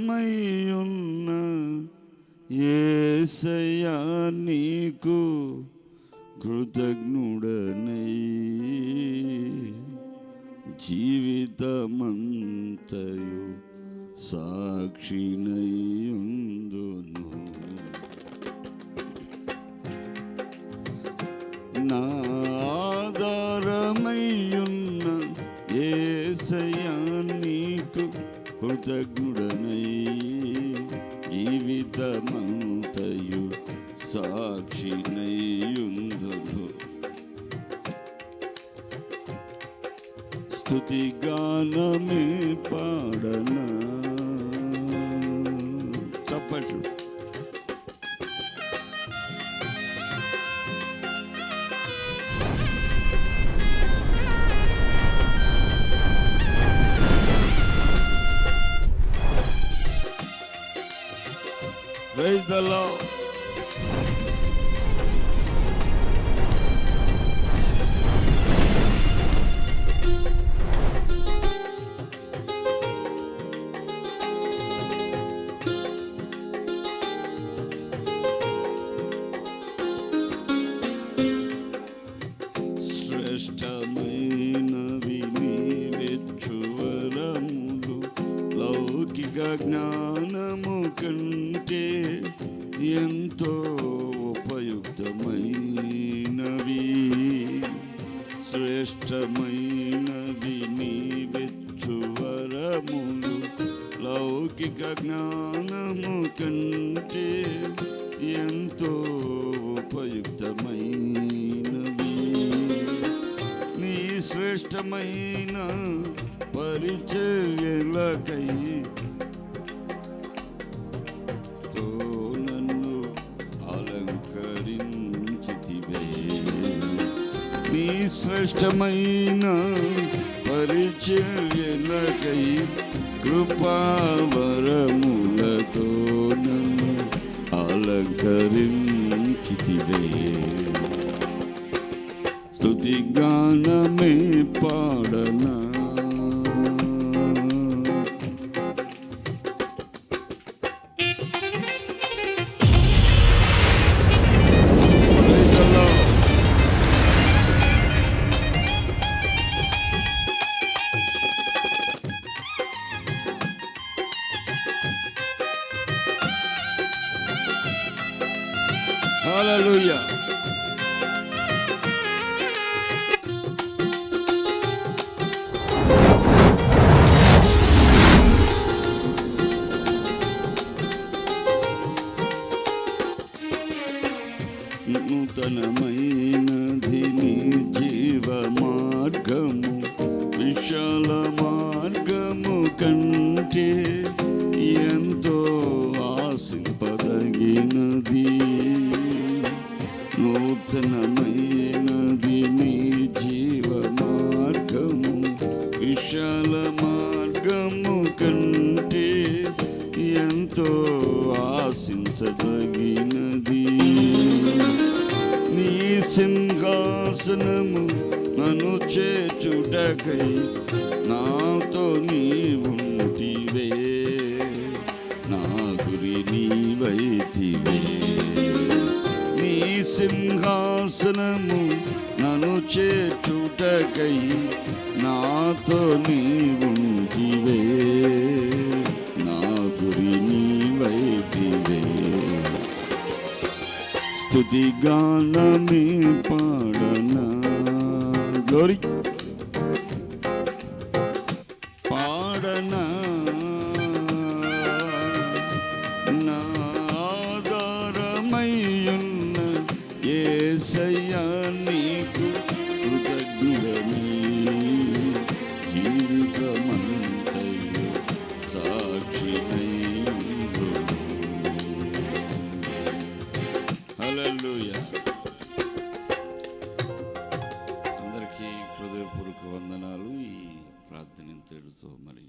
నాదారమయ్యున్న ఏసయ్యా నీకు కృతజ్ఞుడనై జీవితమంతయు సాక్షినయుందును నా ఏసయా నీకు కృతజ్ఞుడనై జీవితమంతయు సాక్షినయ్యుందును స్థుతి గానమే పాడనా? చప్పట్లు Praise the Lord. జ్ఞానము కంటే ఎంతో ఉపయుక్తమైనవి. శ్రేష్టమైనవి నీవెచ్చువరములు. లౌకిక జ్ఞానము కంటే ఎంతో ఉపయుక్తమైనవి. నీ శ్రేష్టమైన పరిచర్యలకై శ్రేష్టమైన పరిచర్యలకై కృపావరములతో నన్ను అలంకరించితివే. స్తుతి గానమే పాడనా Hallelujah. నూతనమైనది నీ జీవ మార్గము విశాల మార్గము కంటే ఎంతో ఆశింపదగినది నూతనమైనది నీ జీవ మార్గము విశాల మార్గము కంటే ఎంతో ఆశించదగినది. నీ సింహాసనము నన్ను చేచుటకై నాతో నీ దర్శనము నన్ను చేచుటకై నాతో నీవుంటివే. నా గురి నీవైతివే. స్థుతి గానమే పాడనా. గ్లోరీ. పాడనా. ఏసయ్యా నీకు కృతజ్ఞుడని జీవితమంతయు సాక్షినై హలలుయ అందరికీ హృదయపూర్వక వందనాలు. ఈ ప్రార్థన మరి